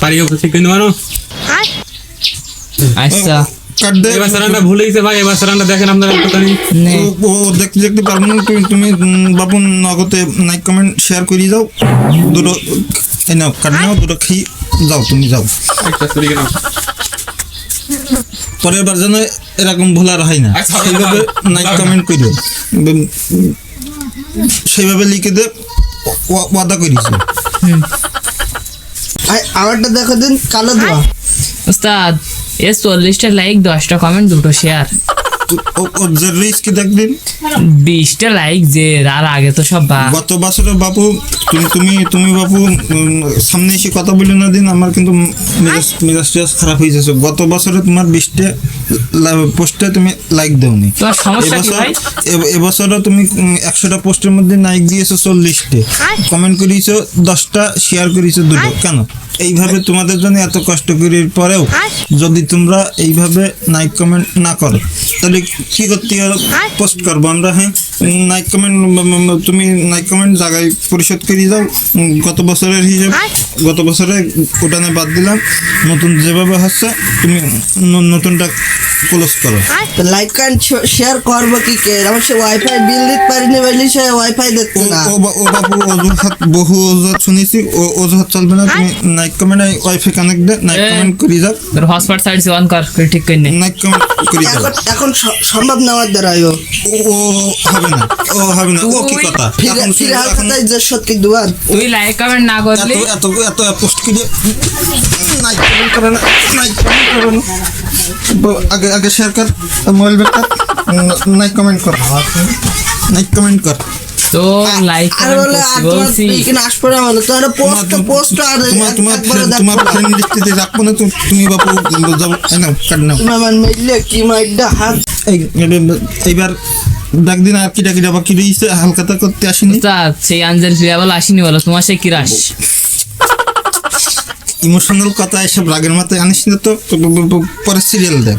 পারি ওকে ঠিক করে মানো আচ্ছা। কাট দে। এবার সারান্ডা ভুলে গেছে ভাই এবার সারান্ডা দেখেন আপনারা কথা নেই। ও- দেখতে দেখতে পারব না তুমি তুমি বাবু নগদে লাইক কমেন্ট শেয়ার করে যাও দুটো এই নাও কাট নাও দুটো খেয়ে যাও তুমি যাও। একটা চুরি কেন পরের বার যেন এরকম ভুল আর হয় না। আচ্ছা, সেইভাবে। লাইক কমেন্ট উম, সেইভাবে লিখে দে ওয়া- ওয়াদা করিস আমারটা দেখো দিন কালো ধোয়া। উস্তাদ এ চল্লিশটা লাইক দশটা কমেন্ট দুটো শেয়ার ওর দেখবেন? বিশটা লাইক যে আর আগে তো সব বা গত বছর বাপু তুমি তুমি তুমি বাপু উম, সামনে এসে কথা বলি না দিন আমার কিন্তু মেজাজ মেজাজ টেজাজ খারাপ হয়ে যাচ্ছে। গত বছরে তোমার বিশটা পোস্টে তুমি লাইক দেওনি। তোমার সমস্যা কি এবছর এবছরও তুমি একশোটা পোস্টের মধ্যে লাইক দিয়েছ চল্লিশটে। কমেন্ট করিয়েছো দশটা শেয়ার করিয়েছো দুটো। কেন? এইভাবে তোমাদের জন্য এত কষ্ট করার পরেও যদি তোমরা এইভাবে নাইক কমেন্ট না করো তাহলে কি করতে হবে? পোস্ট করব আমরা হ্যাঁ? নাইক কমেন্ট তুমি নাইক কমেন্ট জায়গায় পরিশোধ করে যাও গত বছরের হিসেব গত বছরে ওটা বাদ দিলাম। নতুন যেভাবে হচ্ছে তুমি নতুনটা ক্লোজ করো লাইক অ্যান্ড শেয়ার করব কি কে? আমার সে ওয়াইফাই বিল দিতে পারিনি বলি সে ওয়াইফাই ও না। ও ও বাবু অজুহাত বহু অজুহাত শুনেছি। ও অজুহাত চলবে না তুমি নাইক কমেন্ট ওয়াইফাই কানেক্ট দে নাইক কমেন্ট করে যাও। তোর হটস্পট সাইড অন কর ঠিক করে নে নাইক কমেন্ট করে যাও। এখন সম্ভব না আমার দ্বারা ও ও ও হবে না ও হবে না। ও কি তুই কথা? এখন ফিরে এখন হালখাতায় যে সত্যি দুয়ার তুই লাইক কমেন্ট না এত এত এত পোস্ট করে। নাইক কমেন্ট করে না নাইক কমেন্ট করে না। আগে আগে শেয়ার কর মোবাইল ব্যাগ কর নাইক কমেন্ট কর। নাইক কমেন্ট কর। তোর লাইক আর বলে আর তোমার বলছি। এখানে আসবে না বলে তোমার পোস্ট পোস্ট আর তোমার তোমার ফ্রেন্ড লিস্টে রাখব না তো তুমি বাপু যাও এই নাও কাট নাও। তুমি আমার মেইলে কি মাইডা হাত। এই এবার- এইবার ডাক দিন আর কিটা কিটা বাকি রয়েছে হালকাতা করতে আসেনি? সেই ফিরে বলো আসিনি বলো তোমার সেই কিরাস ইমোশনাল কথা এসব রাগের মাথায় আনিস না তো পরে সিরিয়াল দেয়